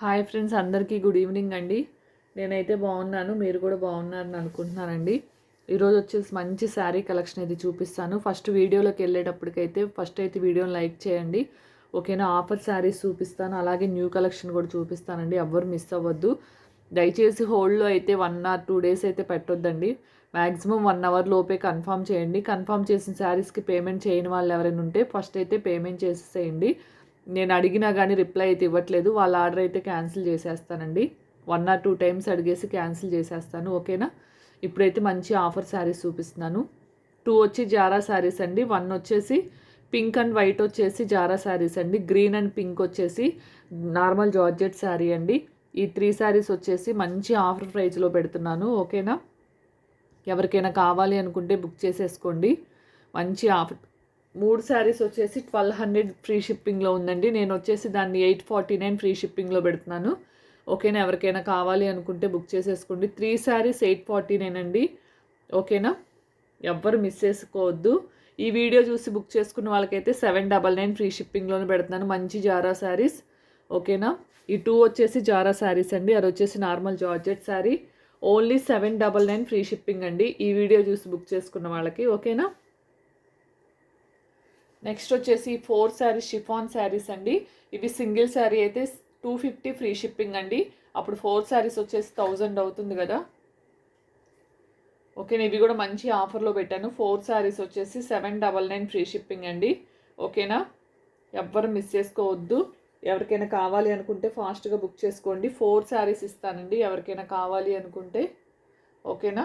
Hi friends అందరికీ good evening అండి. నేనైతే బాగున్నాను మీరు కూడా బాగున్నారని అనుకుంటున్నానండి. ఈరోజు వచ్చేసి మంచి శారీ కలెక్షన్ అయితే చూపిస్తాను. ఫస్ట్ వీడియోలోకి వెళ్ళేటప్పటికైతే ఫస్ట్ అయితే వీడియోని లైక్ చేయండి. ఓకేనా? ఆఫర్ శారీస్ చూపిస్తాను. అలాగే న్యూ కలెక్షన్ కూడా చూపిస్తానండి. ఎవ్వరు మిస్ అవ్వద్దు. దయచేసి హోల్డ్లో అయితే వన్ ఆర్ టూ డేస్ అయితే పెట్టొద్దండి. మ్యాక్సిమం వన్ అవర్ లోపే కన్ఫామ్ చేయండి. కన్ఫామ్ చేసిన శారీస్కి పేమెంట్ చేయని వాళ్ళు ఎవరైనా ఉంటే ఫస్ట్ అయితే పేమెంట్ చేసేసేయండి. నేను అడిగినా కానీ రిప్లై అయితే ఇవ్వట్లేదు. వాళ్ళ ఆర్డర్ అయితే క్యాన్సిల్ చేసేస్తానండి. వన్ ఆర్ టూ టైమ్స్ అడిగేసి క్యాన్సిల్ చేసేస్తాను. ఓకేనా? ఇప్పుడైతే మంచి ఆఫర్ శారీస్ చూపిస్తున్నాను. టూ వచ్చి జారా శారీస్ అండి. వన్ వచ్చేసి పింక్ అండ్ వైట్ వచ్చేసి జారా శారీస్ అండి. గ్రీన్ అండ్ పింక్ వచ్చేసి నార్మల్ జార్జెట్ శారీ అండి. ఈ త్రీ శారీస్ వచ్చేసి మంచి ఆఫర్ ప్రైస్లో పెడుతున్నాను. ఓకేనా? ఎవరికైనా కావాలి అనుకుంటే బుక్ చేసేసుకోండి. మంచి ఆఫర్ మూడు శారీస్ వచ్చేసి ట్వెల్వ్ హండ్రెడ్ ఫ్రీ షిప్పింగ్లో ఉందండి. నేను వచ్చేసి దాన్ని ఎయిట్ ఫార్టీ నైన్ ఫ్రీ షిప్పింగ్లో పెడుతున్నాను. ఓకేనా? ఎవరికైనా కావాలి అనుకుంటే బుక్ చేసేసుకోండి. Three saris eight forty nine అండి. ఓకేనా? ఎవ్వరు మిస్ చేసుకోవద్దు. ఈ వీడియో చూసి బుక్ చేసుకున్న వాళ్ళకైతే సెవెన్ డబల్ నైన్ ఫ్రీ షిప్పింగ్లోనే పెడుతున్నాను. మంచి జారా శారీస్. ఓకేనా? ఈ టూ వచ్చేసి జారా శారీస్ అండి. అది వచ్చేసి normal georgette sari. Only seven double nine free shipping అండి. ఈ వీడియో చూసి బుక్ చేసుకున్న వాళ్ళకి. ఓకేనా? నెక్స్ట్ వచ్చేసి ఫోర్ శారీస్ షిఫాన్ శారీస్ అండి. ఇవి సింగిల్ శారీ అయితే టూ ఫిఫ్టీ ఫ్రీ షిప్పింగ్ అండి. అప్పుడు ఫోర్ శారీస్ వచ్చేసి థౌజండ్ అవుతుంది కదా. ఓకే ఇవి కూడా మంచి ఆఫర్లో పెట్టాను. ఫోర్ శారీస్ వచ్చేసి seven double nine free shipping అండి. ఓకేనా? ఎవ్వరు మిస్ చేసుకోవద్దు. ఎవరికైనా కావాలి అనుకుంటే ఫాస్ట్గా బుక్ చేసుకోండి. ఫోర్ శారీస్ ఇస్తానండి. ఎవరికైనా కావాలి అనుకుంటే. ఓకేనా?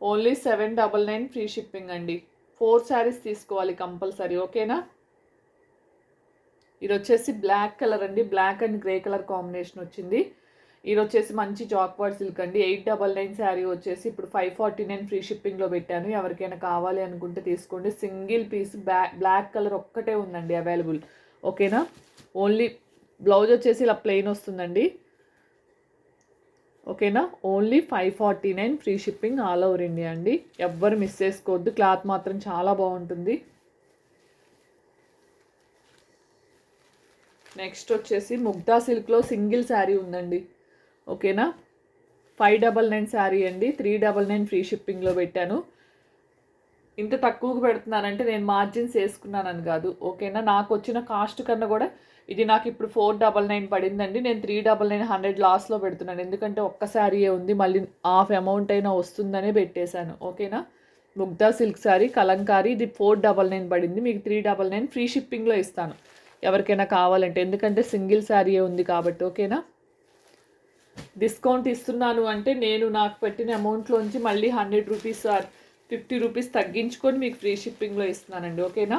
Only seven double nine free shipping అండి. ఫోర్ శారీస్ తీసుకోవాలి కంపల్సరీ ఓకేనా? ఇది వచ్చేసి బ్లాక్ కలర్ అండి black and grey colour combination వచ్చింది. ఇది వచ్చేసి మంచి జాక్వార్డ్ సిల్క్ అండి ఎయిట్ డబల్ నైన్ శారీ వచ్చేసి ఇప్పుడు ఫైవ్ ఫార్టీ నైన్ ఫ్రీ షిప్పింగ్లో పెట్టాను. ఎవరికైనా కావాలి అనుకుంటే తీసుకోండి. సింగిల్ పీస్ బ్లాక్ కలర్ ఒక్కటే ఉందండి అవైలబుల్ ఓకేనా? ఓన్లీ బ్లౌజ్ వచ్చేసి ఇలా ప్లెయిన్ వస్తుందండి. ఓకేనా? Only five forty nine free shipping all over India అండి. ఎవ్వరు మిస్ చేసుకోవద్దు. క్లాత్ మాత్రం చాలా బాగుంటుంది. నెక్స్ట్ వచ్చేసి ముగ్ధా సిల్క్లో సింగిల్ శారీ ఉందండి. ఓకేనా? ఫైవ్ డబల్ నైన్ శారీ అండి. త్రీ డబల్ నైన్ ఫ్రీ షిప్పింగ్లో పెట్టాను. ఇంత తక్కువకు పెడుతున్నానంటే నేను మార్జిన్స్ వేసుకున్నానని కాదు. ఓకేనా? నాకు వచ్చిన కాస్ట్ కన్నా కూడా ఇది నాకు ఇప్పుడు ఫోర్ డబల్ నైన్ పడిందండి. నేను త్రీ డబల్ నైన్ హండ్రెడ్ లాస్లో పెడుతున్నాను. ఎందుకంటే ఒక్క ఏ ఉంది మళ్ళీ హాఫ్ అమౌంట్ అయినా వస్తుందనే పెట్టేశాను. ఓకేనా? ముగ్ధా సిల్క్ శారీ కలంకారీ ఇది ఫోర్ డబల్ నైన్ పడింది. మీకు త్రీ డబల్ నైన్ ఫ్రీ షిప్పింగ్లో ఇస్తాను. ఎవరికైనా కావాలంటే. ఎందుకంటే సింగిల్ శారీయే ఉంది కాబట్టి. ఓకేనా? డిస్కౌంట్ ఇస్తున్నాను అంటే నేను నాకు పెట్టిన అమౌంట్లోంచి మళ్ళీ hundred rupees or fifty rupees తగ్గించుకొని మీకు ఫ్రీ షిప్పింగ్లో ఇస్తున్నానండి. ఓకేనా?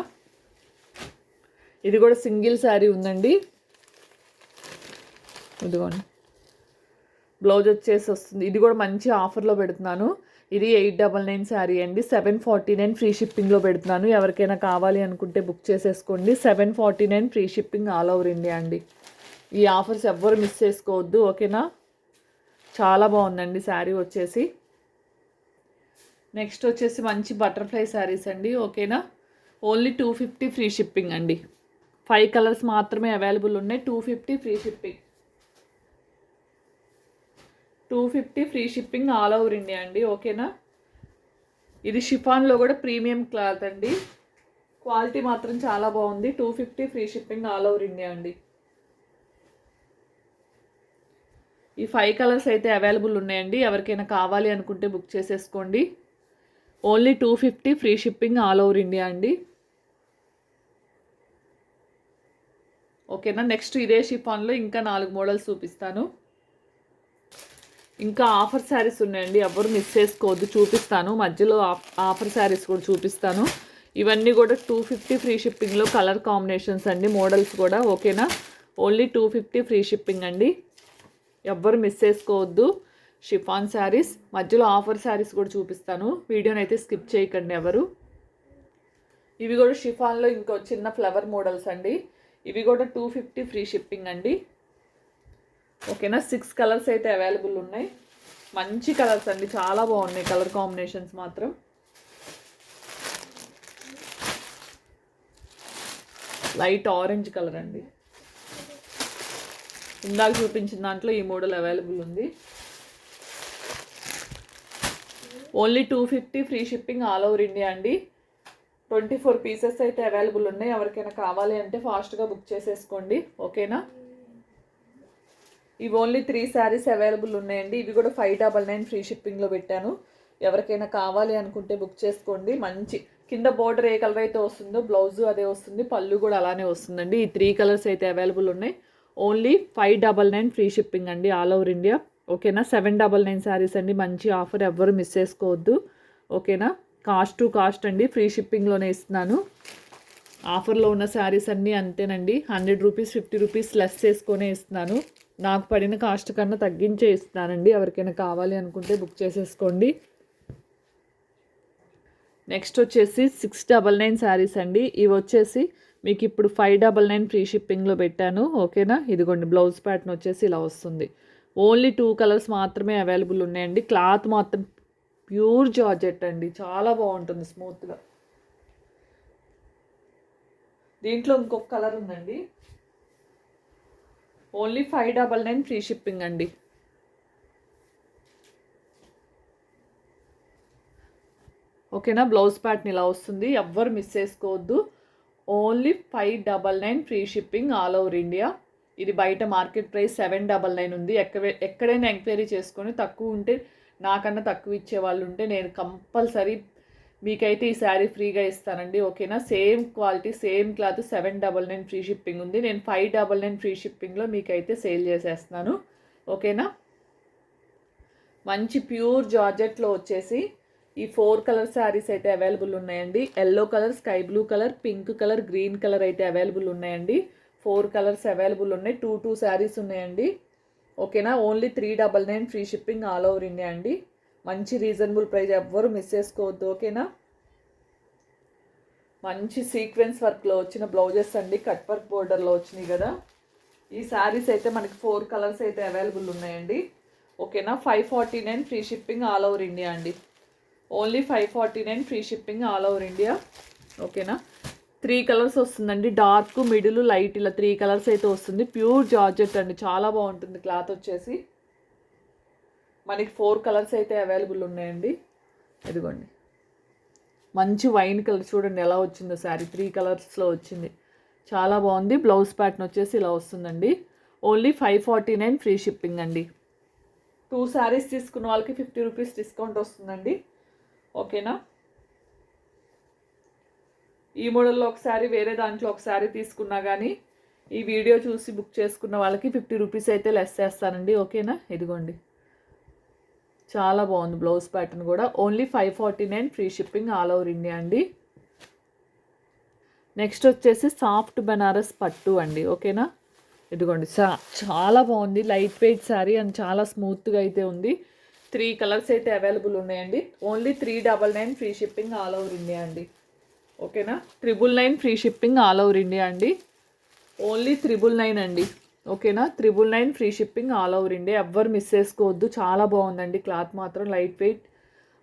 ఇది కూడా సింగిల్ శారీ ఉందండి. ఇదిగోండి. బ్లౌజ్ వచ్చేసి వస్తుంది. ఇది కూడా మంచి ఆఫర్లో పెడుతున్నాను. ఇది ఎయిట్ డబల్ నైన్ శారీ అండి. సెవెన్ ఫార్టీ నైన్ ఫ్రీ షిప్పింగ్లో పెడుతున్నాను. ఎవరికైనా కావాలి అనుకుంటే బుక్ చేసేసుకోండి. Seven forty nine free shipping all over India అండి. ఈ ఆఫర్స్ ఎవ్వరు మిస్ చేసుకోవద్దు ఓకేనా? చాలా బాగుందండి శారీ వచ్చేసి. నెక్స్ట్ వచ్చేసి మంచి బటర్ఫ్లై శారీస్ అండి ఓకేనా? Only two fifty free shipping అండి. ఫైవ్ కలర్స్ మాత్రమే అవైలబుల్ ఉన్నాయి. Two fifty free shipping two fifty free shipping all over India అండి. ఓకేనా ఇది షిఫాన్లో కూడా ప్రీమియం క్లాత్ అండి. క్వాలిటీ మాత్రం చాలా బాగుంది. Two fifty free shipping all over India అండి. ఈ ఫైవ్ కలర్స్ అయితే అవైలబుల్ ఉన్నాయండి. ఎవరికైనా కావాలి అనుకుంటే బుక్ చేసేసుకోండి. Only two fifty free shipping all over India అండి. ఓకేనా? నెక్స్ట్ ఇదే షిఫాన్లో ఇంకా నాలుగు మోడల్స్ చూపిస్తాను. ఇంకా ఆఫర్ శారీస్ ఉన్నాయండి. ఎవరు మిస్ చేసుకోవద్దు చూపిస్తాను. మధ్యలో ఆఫర్ శారీస్ కూడా చూపిస్తాను. ఇవన్నీ కూడా టూ ఫిఫ్టీ ఫ్రీ షిప్పింగ్లో కలర్ కాంబినేషన్స్ అండి మోడల్స్ కూడా. ఓకేనా? Only two fifty free shipping అండి. ఎవ్వరు మిస్ చేసుకోవద్దు షిఫాన్ శారీస్. మధ్యలో ఆఫర్ శారీస్ కూడా చూపిస్తాను. వీడియోని అయితే స్కిప్ చేయకండి ఎవరు. ఇవి కూడా షిఫాన్లో ఇంకో చిన్న ఫ్లవర్ మోడల్స్ అండి. ఇవి కూడా టూ ఫిఫ్టీ ఫ్రీ షిప్పింగ్ అండి. ఓకేనా? సిక్స్ కలర్స్ అయితే అవైలబుల్ ఉన్నాయి. మంచి కలర్స్ అండి. చాలా బాగున్నాయి కలర్ కాంబినేషన్స్ మాత్రం. లైట్ ఆరెంజ్ కలర్ అండి. ఇందాక చూపించిన దాంట్లో ఈ మోడల్ అవైలబుల్ ఉంది. Only two fifty free shipping all over India అండి. ట్వంటీ ఫోర్ పీసెస్ అయితే అవైలబుల్ ఉన్నాయి. ఎవరికైనా కావాలి అంటే ఫాస్ట్గా బుక్ చేసేసుకోండి. ఓకేనా? ఇవి ఓన్లీ త్రీ శారీస్ అవైలబుల్ ఉన్నాయండి. ఇవి కూడా ఫైవ్ డబల్ నైన్ ఫ్రీ షిప్పింగ్లో పెట్టాను. ఎవరికైనా కావాలి అనుకుంటే బుక్ చేసుకోండి. మంచి కింద బోర్డర్ ఏ కలర్ అయితే వస్తుందో బ్లౌజ్ అదే వస్తుంది. పళ్ళు కూడా అలానే వస్తుందండి. ఈ త్రీ కలర్స్ అయితే అవైలబుల్ ఉన్నాయి. Only five double nine free shipping అండి ఆల్ ఓవర్ ఇండియా. ఓకేనా? సెవెన్ డబల్ నైన్ శారీస్ అండి. మంచి ఆఫర్ ఎవ్వరు మిస్ చేసుకోవద్దు. ఓకేనా? కాస్ట్ టు కాస్ట్ అండి ఫ్రీ షిప్పింగ్లోనే ఇస్తున్నాను. ఆఫర్లో ఉన్న శారీస్ అన్నీ అంతేనండి. Hundred rupees fifty rupees less చేసుకొనే ఇస్తున్నాను. నాకు పడిన కాస్ట్ కన్నా తగ్గించే ఇస్తున్నానండి. ఎవరికైనా కావాలి అనుకుంటే బుక్ చేసేసుకోండి. నెక్స్ట్ వచ్చేసి సిక్స్ డబల్ నైన్ శారీస్ అండి. ఇవి వచ్చేసి మీకు ఇప్పుడు ఫైవ్ డబల్ నైన్ ఫ్రీ షిప్పింగ్లో పెట్టాను. ఓకేనా? ఇదిగోండి బ్లౌజ్ ప్యాటర్న్ వచ్చేసి ఇలా వస్తుంది. ఓన్లీ టూ కలర్స్ మాత్రమే అవైలబుల్ ఉన్నాయండి. క్లాత్ మాత్రం ప్యూర్ జార్జెట్ అండి. చాలా బాగుంటుంది స్మూత్గా. దీంట్లో ఇంకొక కలర్ ఉందండి. Only five double nine free shipping అండి. ఓకేనా? బ్లౌజ్ ప్యాటర్న్ ఇలా వస్తుంది. ఎవ్వరు మిస్ చేసుకోవద్దు. Only five double nine free shipping all over India. ఇది బయట market price seven double nine ఉంది. ఎక్కడ ఎక్కడైనా ఎంక్వైరీ చేసుకొని తక్కువ ఉంటే నాకన్నా తక్కువ ఇచ్చే వాళ్ళు ఉంటే నేను కంపల్సరీ మీకైతే ఈ శారీ ఫ్రీగా ఇస్తానండి ఓకేనా? Same quality same cloth seven double nine free shipping ఉంది. నేను ఫైవ్ డబల్ నైన్ ఫ్రీ షిప్పింగ్లో మీకైతే సేల్ చేసేస్తున్నాను ఓకేనా? మంచి ప్యూర్ జార్జెట్లో వచ్చేసి ఈ ఫోర్ కలర్ శారీస్ అయితే అవైలబుల్ ఉన్నాయండి. Yellow colour sky blue colour pink colour green colour అయితే అవైలబుల్ ఉన్నాయండి. ఫోర్ కలర్స్ అవైలబుల్ ఉన్నాయి. టూ టూ శారీస్ ఉన్నాయండి. ఓకేనా? Only three double nine free shipping all over India అండి. మంచి రీజనబుల్ ప్రైస్ ఎవ్వరు మిస్ చేసుకోవద్దు ఓకేనా? మంచి సీక్వెన్స్ వర్క్లో వచ్చిన బ్లౌజెస్ అండి. కట్ వర్క్ బోర్డర్లో వచ్చినాయి కదా. ఈ శారీస్ అయితే మనకి ఫోర్ కలర్స్ అయితే అవైలబుల్ ఉన్నాయండి. ఓకేనా? Five forty nine free shipping all over India అండి. Only five forty nine free shipping all over India ఓకేనా? త్రీ కలర్స్ వస్తుందండి. డార్క్ మిడిల్ లైట్ ఇలా త్రీ కలర్స్ అయితే వస్తుంది. ప్యూర్ జార్జెట్ అండి. చాలా బాగుంటుంది క్లాత్ వచ్చేసి. మనకి ఫోర్ కలర్స్ అయితే అవైలబుల్ ఉన్నాయండి. ఇదిగోండి. మంచి వైన్ కలర్ చూడండి ఎలా వచ్చిందో శారీ. త్రీ కలర్స్లో వచ్చింది. చాలా బాగుంది. బ్లౌజ్ ప్యాటర్న్ వచ్చేసి ఇలా వస్తుందండి. Only five forty nine free shipping అండి. టూ శారీస్ తీసుకున్న వాళ్ళకి ఫిఫ్టీ రూపీస్ డిస్కౌంట్ వస్తుందండి. ఓకేనా? ఈ మోడల్లో ఒకసారి వేరే దాంట్లో ఒకసారి తీసుకున్నా కానీ ఈ వీడియో చూసి బుక్ చేసుకున్న వాళ్ళకి ఫిఫ్టీ రూపీస్ అయితే లెస్ చేస్తానండి. ఓకేనా? ఇదిగోండి. చాలా బాగుంది బ్లౌజ్ ప్యాటర్న్ కూడా. Only five forty nine free shipping all over India అండి. నెక్స్ట్ వచ్చేసి సాఫ్ట్ బెనారస్ పట్టు అండి. ఓకేనా? ఇదిగోండి. చా చాలా బాగుంది. లైట్ వెయిట్ శారీ అండ్ చాలా స్మూత్గా అయితే ఉంది. త్రీ కలర్స్ అయితే అవైలబుల్ ఉన్నాయండి. Only three double nine free shipping all over India అండి. ఓకేనా? Triple nine free shipping all over India అండి. ఓన్లీ త్రిబుల్ నైన్ అండి. ఓకేనా? Triple nine free shipping all over India. ఎవ్వరు మిస్ చేసుకోవద్దు. చాలా బాగుందండి క్లాత్ మాత్రం లైట్ వెయిట్.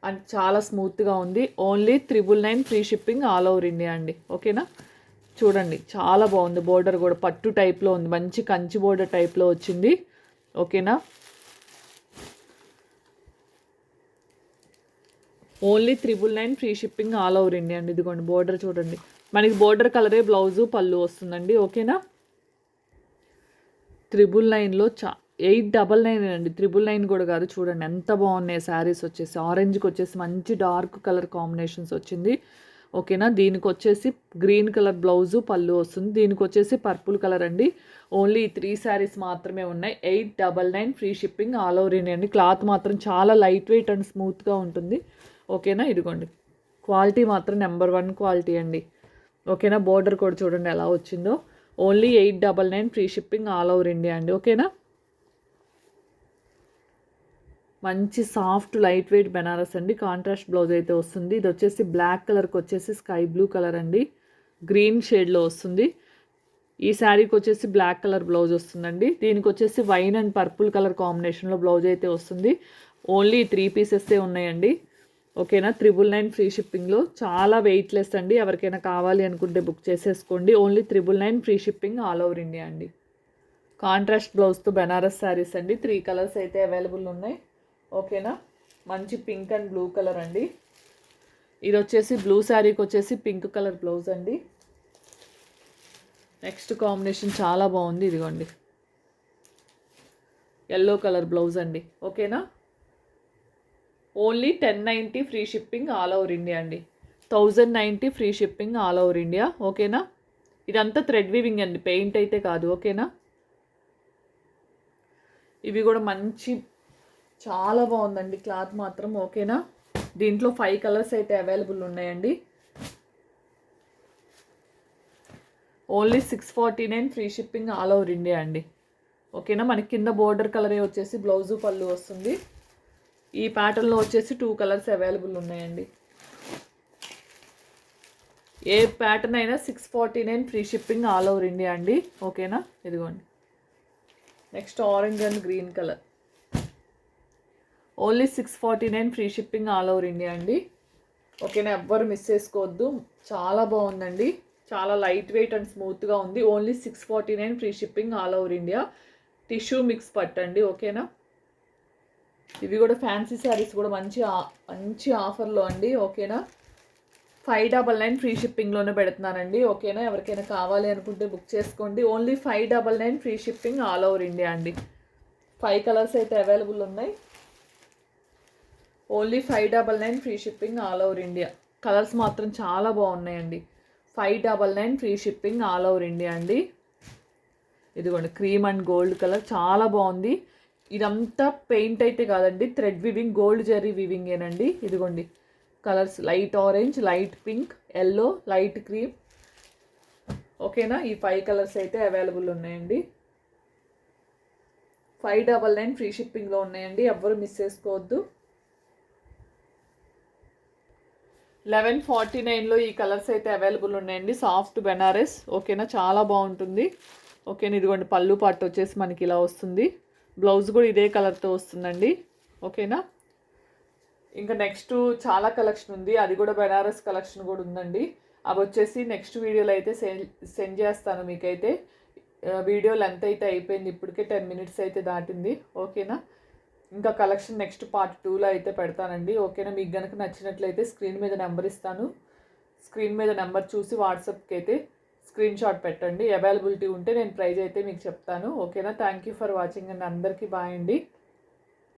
అండ్ చాలా స్మూత్గా ఉంది. Only triple nine free shipping all over India అండి. ఓకేనా? చూడండి. చాలా బాగుంది. బోర్డర్ కూడా పట్టు టైప్లో ఉంది. మంచి కంచి బోర్డర్ టైప్లో వచ్చింది. ఓకేనా? Only triple nine free shipping all over India అండి. ఇదిగోండి బోర్డర్ చూడండి. మనకి బోర్డర్ కలరే బ్లౌజు పళ్ళు వస్తుందండి. ఓకేనా? త్రిబుల్ నైన్లో చా ఎయిట్ డబల్ నైన్ అండి. త్రిబుల్ నైన్ కూడా కాదు చూడండి. ఎంత బాగున్నాయి శారీస్ వచ్చేసి. ఆరెంజ్కి వచ్చేసి మంచి డార్క్ కలర్ కాంబినేషన్స్ వచ్చింది. ఓకేనా? దీనికి వచ్చేసి గ్రీన్ కలర్ బ్లౌజు పళ్ళు వస్తుంది. దీనికి వచ్చేసి పర్పుల్ కలర్ అండి. ఓన్లీ త్రీ శారీస్ మాత్రమే ఉన్నాయి. Eight double nine free shipping all over India అండి. క్లాత్ మాత్రం చాలా లైట్ వెయిట్ అండ్ స్మూత్గా ఉంటుంది. ఓకేనా? ఇదిగోండి. క్వాలిటీ మాత్రం నెంబర్ వన్ క్వాలిటీ అండి. ఓకేనా? బోర్డర్ కూడా చూడండి ఎలా వచ్చిందో. Only eight double nine free shipping all over India అండి. ఓకేనా? మంచి సాఫ్ట్ లైట్ వెయిట్ బెనారస్ అండి. కాంట్రాస్ట్ బ్లౌజ్ అయితే వస్తుంది. ఇది వచ్చేసి బ్లాక్ కలర్కి వచ్చేసి స్కై బ్లూ కలర్ అండి. గ్రీన్ షేడ్లో వస్తుంది. ఈ శారీకి వచ్చేసి బ్లాక్ కలర్ బ్లౌజ్ వస్తుందండి. దీనికి వచ్చేసి వైన్ అండ్ పర్పుల్ కలర్ కాంబినేషన్లో బ్లౌజ్ అయితే వస్తుంది. ఓన్లీ త్రీ పీసెస్సే ఉన్నాయండి. ఓకేనా? త్రిబుల్ నైన్ ఫ్రీ షిప్పింగ్లో చాలా వెయిట్లెస్ అండి. ఎవరికైనా కావాలి అనుకుంటే బుక్ చేసేసుకోండి. Only triple nine free shipping all over India అండి. కాంట్రాస్ట్ బ్లౌజ్తో బెనారస్ శారీస్ అండి. త్రీ కలర్స్ అయితే అవైలబుల్ ఉన్నాయి. ఓకేనా? మంచి పింక్ అండ్ బ్లూ కలర్ అండి. ఇది వచ్చేసి బ్లూ శారీకి వచ్చేసి పింక్ కలర్ బ్లౌజ్ అండి. నెక్స్ట్ కాంబినేషన్ చాలా బాగుంది. ఇదిగోండి. ఎల్లో కలర్ బ్లౌజ్ అండి. ఓకేనా? Only ten ninety free shipping all over India అండి. Thousand ninety free shipping all over India ఓకేనా? ఇదంతా థ్రెడ్ వీవింగ్ అండి పెయింట్ అయితే కాదు ఓకేనా? ఇవి కూడా మంచి చాలా బాగుందండి క్లాత్ మాత్రం ఓకేనా? దీంట్లో ఫైవ్ కలర్స్ అయితే అవైలబుల్ ఉన్నాయండి. Only six forty nine free shipping all over India అండి ఓకేనా? మనకి కింద బోర్డర్ కలరే వచ్చేసి బ్లౌజు పళ్ళు వస్తుంది. ఈ ప్యాటర్న్లో వచ్చేసి టూ కలర్స్ అవైలబుల్ ఉన్నాయండి. ఏ ప్యాటర్న్ అయినా six forty nine free shipping all over India అండి. ఓకేనా? ఇదిగోండి. Next orange and green colour. Only six forty nine free shipping all over India అండి. ఓకేనా? ఎవ్వరు మిస్ చేసుకోవద్దు. చాలా బాగుందండి. చాలా లైట్ వెయిట్ అండ్ స్మూత్గా ఉంది. Only six forty nine free shipping all over India. Tissue mix పట్టండి. ఓకేనా? ఇవి కూడా ఫ్యాన్సీ శారీస్ కూడా మంచి ఆ- మంచి ఆఫర్లో అండి ఓకేనా? ఫైవ్ డబల్ నైన్ ఫ్రీ షిప్పింగ్లోనే పెడుతున్నానండి ఓకేనా? ఎవరికైనా కావాలి అనుకుంటే బుక్ చేసుకోండి. Only five double nine free shipping all over India అండి. ఫైవ్ కలర్స్ అయితే అవైలబుల్ ఉన్నాయి. Only five double nine free shipping all over India colours మాత్రం చాలా బాగున్నాయండి. Five double nine free shipping all over India అండి. ఇదిగోండి cream and gold colour చాలా బాగుంది. ఇదంతా పెయింట్ అయితే కాదండి థ్రెడ్ వివింగ్ గోల్డ్ జెర్రీ వివింగేనండి ఇదిగోండి colours light orange light pink yellow light cream. ఓకేనా? ఈ ఫైవ్ కలర్స్ అయితే అవైలబుల్ ఉన్నాయండి. ఫైవ్ డబల్ నైన్ ఫ్రీ షిప్పింగ్లో ఉన్నాయండి ఎవ్వరు మిస్ చేసుకోవద్దు. లెవెన్ ఫార్టీ నైన్లో ఈ కలర్స్ అయితే అవైలబుల్ ఉన్నాయండి సాఫ్ట్ బెనారస్. ఓకేనా? చాలా బాగుంటుంది. ఓకేనా? ఇదిగోండి పళ్ళు పాటు వచ్చేసి మనకి ఇలా వస్తుంది. బ్లౌజ్ కూడా ఇదే కలర్తో వస్తుందండి. ఓకేనా? ఇంకా నెక్స్ట్ చాలా కలెక్షన్ ఉంది. అది కూడా బెనారస్ కలెక్షన్ కూడా ఉందండి. అవి వచ్చేసి నెక్స్ట్ వీడియోలో అయితే సెండ్ సెండ్ చేస్తాను మీకైతే. వీడియో లెంత్ అయితే అయిపోయింది. ఇప్పటికే టెన్ మినిట్స్ అయితే దాటింది. ఓకేనా? ఇంకా కలెక్షన్ నెక్స్ట్ పార్ట్ టూలో అయితే పెడతానండి. ఓకేనా? మీకు కనుక నచ్చినట్లయితే స్క్రీన్ మీద నెంబర్ ఇస్తాను. స్క్రీన్ మీద నెంబర్ చూసి వాట్సాప్కి అయితే స్క్రీన్ షాట్ పెట్టండి. అవైలబిలిటీ ఉంటే నేను ప్రైజ్ అయితే మీకు చెప్తాను. ఓకేనా థ్యాంక్ యూ ఫర్ వాచింగ్ అండి అందరికీ బాయ్ అండి.